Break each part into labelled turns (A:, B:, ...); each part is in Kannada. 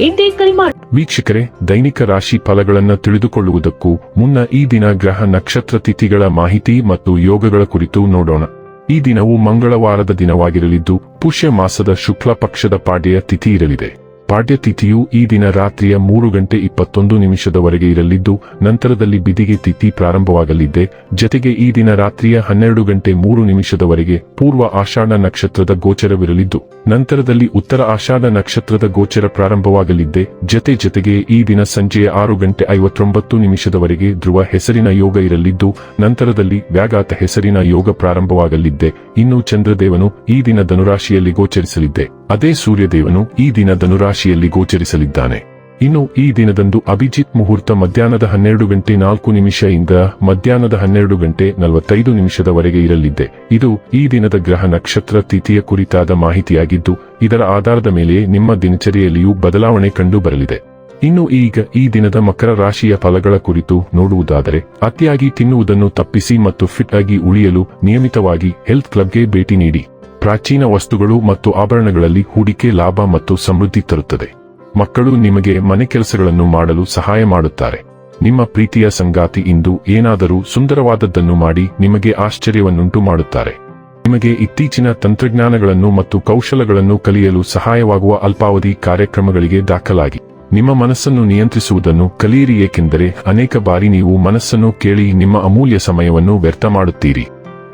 A: ಇಂದೇ ಕರೆ ಮಾಡಿ.
B: ವೀಕ್ಷಕರೇ, ದೈನಿಕ ರಾಶಿ ಫಲಗಳನ್ನು ತಿಳಿದುಕೊಳ್ಳುವುದಕ್ಕೂ ಮುನ್ನ ಈ ದಿನ ಗ್ರಹ ನಕ್ಷತ್ರ ತಿಥಿಗಳ ಮಾಹಿತಿ ಮತ್ತು ಯೋಗಗಳ ಕುರಿತು ನೋಡೋಣ. ಈ ದಿನವು ಮಂಗಳವಾರದ ದಿನವಾಗಿರಲಿದ್ದು, ಪುಷ್ಯ ಮಾಸದ ಶುಕ್ಲ ಪಕ್ಷದ ಪಾಡ್ಯ ತಿಥಿ ಇರಲಿದೆ. ಪಾಡ್ಯ ತಿಥಿಯು ಈ ದಿನ ರಾತ್ರಿಯ ಮೂರು ಗಂಟೆ ಇಪ್ಪತ್ತೊಂದು ನಿಮಿಷದವರೆಗೆ ಇರಲಿದ್ದು, ನಂತರದಲ್ಲಿ ಬಿದಿಗೆ ತಿಥಿ ಪ್ರಾರಂಭವಾಗಲಿದೆ. ಜತೆಗೆ ಈ ದಿನ ರಾತ್ರಿಯ ಹನ್ನೆರಡು ಗಂಟೆ ಮೂರು ನಿಮಿಷದವರೆಗೆ ಪೂರ್ವ ಆಷಾಢ ನಕ್ಷತ್ರದ ಗೋಚರವಿರಲಿದ್ದು, ನಂತರದಲ್ಲಿ ಉತ್ತರ ಆಷಾಢ ನಕ್ಷತ್ರದ ಗೋಚರ ಪ್ರಾರಂಭವಾಗಲಿದ್ದೆ ಜತೆ ಜತೆಗೆ ಈ ದಿನ ಸಂಜೆಯ ಆರು ಗಂಟೆ ಐವತ್ತೊಂಬತ್ತು ನಿಮಿಷದವರೆಗೆ ಧ್ರುವ ಹೆಸರಿನ ಯೋಗ ಇರಲಿದ್ದು, ನಂತರದಲ್ಲಿ ವ್ಯಾಘಾತ ಹೆಸರಿನ ಯೋಗ ಪ್ರಾರಂಭವಾಗಲಿದ್ದೆ ಇನ್ನು ಚಂದ್ರದೇವನು ಈ ದಿನ ಧನುರಾಶಿಯಲ್ಲಿ ಗೋಚರಿಸಲಿದ್ದೆ ಅದೇ ಸೂರ್ಯದೇವನು ಈ ದಿನ ಧನುರಾಶಿಯಲ್ಲಿ ಗೋಚರಿಸಲಿದ್ದಾನೆ. ಇನ್ನು ಈ ದಿನದಂದು ಅಭಿಜಿತ್ ಮುಹೂರ್ತ ಮಧ್ಯಾಹ್ನದ ಹನ್ನೆರಡು ಗಂಟೆ ನಾಲ್ಕು ನಿಮಿಷ ಇಂದ ಮಧ್ಯಾಹ್ನದ ಹನ್ನೆರಡು ಗಂಟೆ ನಲವತ್ತೈದು ನಿಮಿಷದವರೆಗೆ ಇರಲಿದ್ದೆ. ಇದು ಈ ದಿನದ ಗ್ರಹ ನಕ್ಷತ್ರ ತಿಥಿಯ ಕುರಿತಾದ ಮಾಹಿತಿಯಾಗಿದ್ದು, ಇದರ ಆಧಾರದ ಮೇಲೆ ನಿಮ್ಮ ದಿನಚರಿಯಲ್ಲಿಯೂ ಬದಲಾವಣೆ ಕಂಡು ಬರಲಿದೆ ಇನ್ನು ಈಗ ಈ ದಿನದ ಮಕರ ರಾಶಿಯ ಫಲಗಳ ಕುರಿತು ನೋಡುವುದಾದರೆ, ಅತಿಯಾಗಿ ತಿನ್ನುವುದನ್ನು ತಪ್ಪಿಸಿ ಮತ್ತು ಫಿಟ್ ಆಗಿ ಉಳಿಯಲು ನಿಯಮಿತವಾಗಿ ಹೆಲ್ತ್ ಕ್ಲಬ್ಗೆ ಭೇಟಿ ನೀಡಿ. ಪ್ರಾಚೀನ ವಸ್ತುಗಳು ಮತ್ತು ಆಭರಣಗಳಲ್ಲಿ ಹೂಡಿಕೆ ಲಾಭ ಮತ್ತು ಸಮೃದ್ಧಿ ತರುತ್ತದೆ. ಮಕ್ಕಳು ನಿಮಗೆ ಮನೆ ಕೆಲಸಗಳನ್ನು ಮಾಡಲು ಸಹಾಯ ಮಾಡುತ್ತಾರೆ. ನಿಮ್ಮ ಪ್ರೀತಿಯ ಸಂಗಾತಿ ಇಂದು ಏನಾದರೂ ಸುಂದರವಾದದ್ದನ್ನು ಮಾಡಿ ನಿಮಗೆ ಆಶ್ಚರ್ಯವನ್ನುಂಟು ಮಾಡುತ್ತಾರೆ. ನಿಮಗೆ ಇತ್ತೀಚಿನ ತಂತ್ರಜ್ಞಾನಗಳನ್ನು ಮತ್ತು ಕೌಶಲಗಳನ್ನು ಕಲಿಯಲು ಸಹಾಯವಾಗುವ ಅಲ್ಪಾವಧಿ ಕಾರ್ಯಕ್ರಮಗಳಿಗೆ ದಾಖಲಾಗಿ. ನಿಮ್ಮ ಮನಸ್ಸನ್ನು ನಿಯಂತ್ರಿಸುವುದನ್ನು ಕಲಿಯಿರಿ ಏಕೆಂದರೆ ಅನೇಕ ಬಾರಿ ನೀವು ಮನಸ್ಸನ್ನು ಕೇಳಿ ನಿಮ್ಮ ಅಮೂಲ್ಯ ಸಮಯವನ್ನು ವ್ಯರ್ಥ ಮಾಡುತ್ತೀರಿ.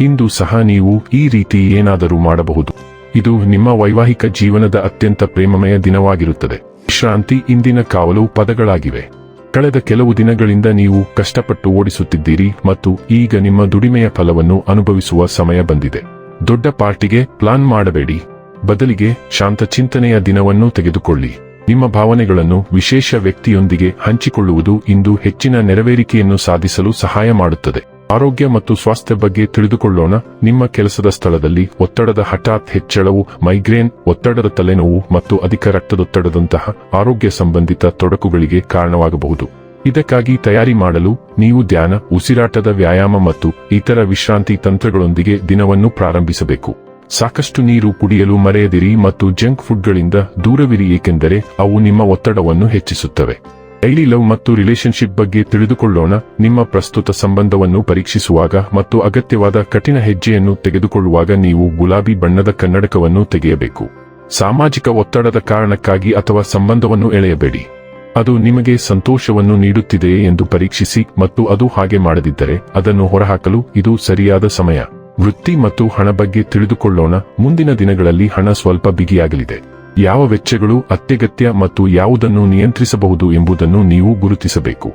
B: ಇಂದು ಸಹ ನೀವು ಈ ರೀತಿ ಏನಾದರೂ ಮಾಡಬಹುದು. ಇದು ನಿಮ್ಮ ವೈವಾಹಿಕ ಜೀವನದ ಅತ್ಯಂತ ಪ್ರೇಮಮಯ ದಿನವಾಗಿರುತ್ತದೆ. ವಿಶ್ರಾಂತಿ ಇಂದಿನ ಕಾವಲು ಪದಗಳಾಗಿವೆ. ಕಳೆದ ಕೆಲವು ದಿನಗಳಿಂದ ನೀವು ಕಷ್ಟಪಟ್ಟು ಓಡಿಸುತ್ತಿದ್ದೀರಿ ಮತ್ತು ಈಗ ನಿಮ್ಮ ದುಡಿಮೆಯ ಫಲವನ್ನು ಅನುಭವಿಸುವ ಸಮಯ ಬಂದಿದೆ. ದೊಡ್ಡ ಪಾರ್ಟಿಗೆ ಪ್ಲಾನ್ ಮಾಡಬೇಡಿ. ಬದಲಿಗೆ ಶಾಂತ ಚಿಂತನೆಯ ದಿನವನ್ನು ತೆಗೆದುಕೊಳ್ಳಿ. ನಿಮ್ಮ ಭಾವನೆಗಳನ್ನು ವಿಶೇಷ ವ್ಯಕ್ತಿಯೊಂದಿಗೆ ಹಂಚಿಕೊಳ್ಳುವುದು ಇಂದು ಹೆಚ್ಚಿನ ನೆರವೇರಿಕೆಯನ್ನು ಸಾಧಿಸಲು ಸಹಾಯ ಮಾಡುತ್ತದೆ. ಆರೋಗ್ಯ ಮತ್ತು ಸ್ವಾಸ್ಥ್ಯ ಬಗ್ಗೆ ತಿಳಿದುಕೊಳ್ಳೋಣ. ನಿಮ್ಮ ಕೆಲಸದ ಸ್ಥಳದಲ್ಲಿ ಒತ್ತಡದ ಹಠಾತ್ ಹೆಚ್ಚಳವು, ಮೈಗ್ರೇನ್, ಒತ್ತಡದ ತಲೆನೋವು ಮತ್ತು ಅಧಿಕ ರಕ್ತದೊತ್ತಡದಂತಹ ಆರೋಗ್ಯ ಸಂಬಂಧಿತ ತೊಡಕುಗಳಿಗೆ ಕಾರಣವಾಗಬಹುದು. ಇದಕ್ಕಾಗಿ ತಯಾರಿ ಮಾಡಲು ನೀವು ಧ್ಯಾನ, ಉಸಿರಾಟದ ವ್ಯಾಯಾಮ ಮತ್ತು ಇತರ ವಿಶ್ರಾಂತಿ ತಂತ್ರಗಳೊಂದಿಗೆ ದಿನವನ್ನು ಪ್ರಾರಂಭಿಸಬೇಕು. ಸಾಕಷ್ಟು ನೀರು ಕುಡಿಯಲು ಮರೆಯದಿರಿ ಮತ್ತು ಜಂಕ್ ಫುಡ್ಗಳಿಂದ ದೂರವಿರಿ, ಏಕೆಂದರೆ ಅವು ನಿಮ್ಮ ಒತ್ತಡವನ್ನು ಹೆಚ್ಚಿಸುತ್ತವೆ. ಡೈಲಿ ಲವ್ ಮತ್ತು ರಿಲೇಶನ್ಶಿಪ್ ಬಗ್ಗೆ ತಿಳಿದುಕೊಳ್ಳೋಣ. ನಿಮ್ಮ ಪ್ರಸ್ತುತ ಸಂಬಂಧವನ್ನು ಪರೀಕ್ಷಿಸುವಾಗ ಮತ್ತು ಅಗತ್ಯವಾದ ಕಠಿಣ ಹೆಜ್ಜೆಯನ್ನು ತೆಗೆದುಕೊಳ್ಳುವಾಗ ನೀವು ಗುಲಾಬಿ ಬಣ್ಣದ ಕನ್ನಡಕವನ್ನು ತೆಗೆಯಬೇಕು. ಸಾಮಾಜಿಕ ಒತ್ತಡದ ಕಾರಣಕ್ಕಾಗಿ ಅಥವಾ ಸಂಬಂಧವನ್ನು ಎಳೆಯಬೇಡಿ. ಅದು ನಿಮಗೆ ಸಂತೋಷವನ್ನು ನೀಡುತ್ತಿದೆಯೇ ಎಂದು ಪರೀಕ್ಷಿಸಿ ಮತ್ತು ಅದು ಹಾಗೆ ಮಾಡದಿದ್ದರೆ ಅದನ್ನು ಹೊರಹಾಕಲು ಇದು ಸರಿಯಾದ ಸಮಯ. ವೃತ್ತಿ ಮತ್ತು ಹಣ ಬಗ್ಗೆ ತಿಳಿದುಕೊಳ್ಳೋಣ. ಮುಂದಿನ ದಿನಗಳಲ್ಲಿ ಹಣ ಸ್ವಲ್ಪ ಬಿಗಿಯಾಗಲಿದೆ. ಯಾವ ವೆಚ್ಚಗಳು ಅತ್ಯಗತ್ಯ ಮತ್ತು ಯಾವುದನ್ನು ನಿಯಂತ್ರಿಸಬಹುದು ಎಂಬುದನ್ನು ನೀವು ಗುರುತಿಸಬೇಕು.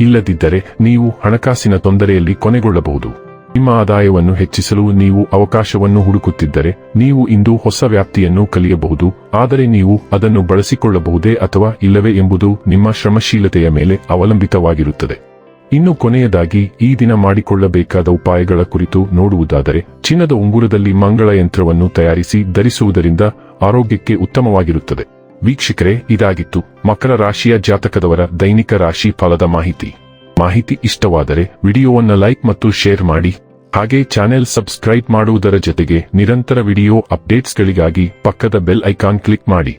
B: ಇಲ್ಲದಿದ್ದರೆ ನೀವು ಹಣಕಾಸಿನ ತೊಂದರೆಯಲ್ಲಿ ಕೊನೆಗೊಳ್ಳಬಹುದು. ನಿಮ್ಮ ಆದಾಯವನ್ನು ಹೆಚ್ಚಿಸಲು ನೀವು ಅವಕಾಶವನ್ನು ಹುಡುಕುತ್ತಿದ್ದರೆ ನೀವು ಇಂದು ಹೊಸ ವ್ಯಾಪ್ತಿಯನ್ನು ಕಲಿಯಬಹುದು, ಆದರೆ ನೀವು ಅದನ್ನು ಬಳಸಿಕೊಳ್ಳಬಹುದೇ ಅಥವಾ ಇಲ್ಲವೇ ಎಂಬುದು ನಿಮ್ಮ ಶ್ರಮಶೀಲತೆಯ ಮೇಲೆ ಅವಲಂಬಿತವಾಗಿರುತ್ತದೆ. ಇನ್ನು ಕೊನೆಯದಾಗಿ ಈ ದಿನ ಮಾಡಿಕೊಳ್ಳಬೇಕಾದ ಉಪಾಯಗಳ ಕುರಿತು ನೋಡುವುದಾದರೆ, ಚಿನ್ನದ ಉಂಗುರದಲ್ಲಿ ಮಂಗಳ ಯಂತ್ರವನ್ನು ತಯಾರಿಸಿ ಧರಿಸುವುದರಿಂದ ಆರೋಗ್ಯಕ್ಕೆ ಉತ್ತಮವಾಗಿರುತ್ತದೆ. ವೀಕ್ಷಕರೇ, ಇದಾಗಿತ್ತು ಮಕರ ರಾಶಿಯ ಜಾತಕದವರ ದೈನಿಕ ರಾಶಿ ಫಲದ ಮಾಹಿತಿ. ಮಾಹಿತಿ ಇಷ್ಟವಾದರೆ ವಿಡಿಯೋವನ್ನು ಲೈಕ್ ಮತ್ತು ಶೇರ್ ಮಾಡಿ. ಹಾಗೆ ಚಾನೆಲ್ ಸಬ್ಸ್ಕ್ರೈಬ್ ಮಾಡುವುದರ ಜೊತೆಗೆ ನಿರಂತರ ವಿಡಿಯೋ ಅಪ್ಡೇಟ್ಸ್ಗಳಿಗಾಗಿ ಪಕ್ಕದ ಬೆಲ್ ಐಕಾನ್ ಕ್ಲಿಕ್ ಮಾಡಿ.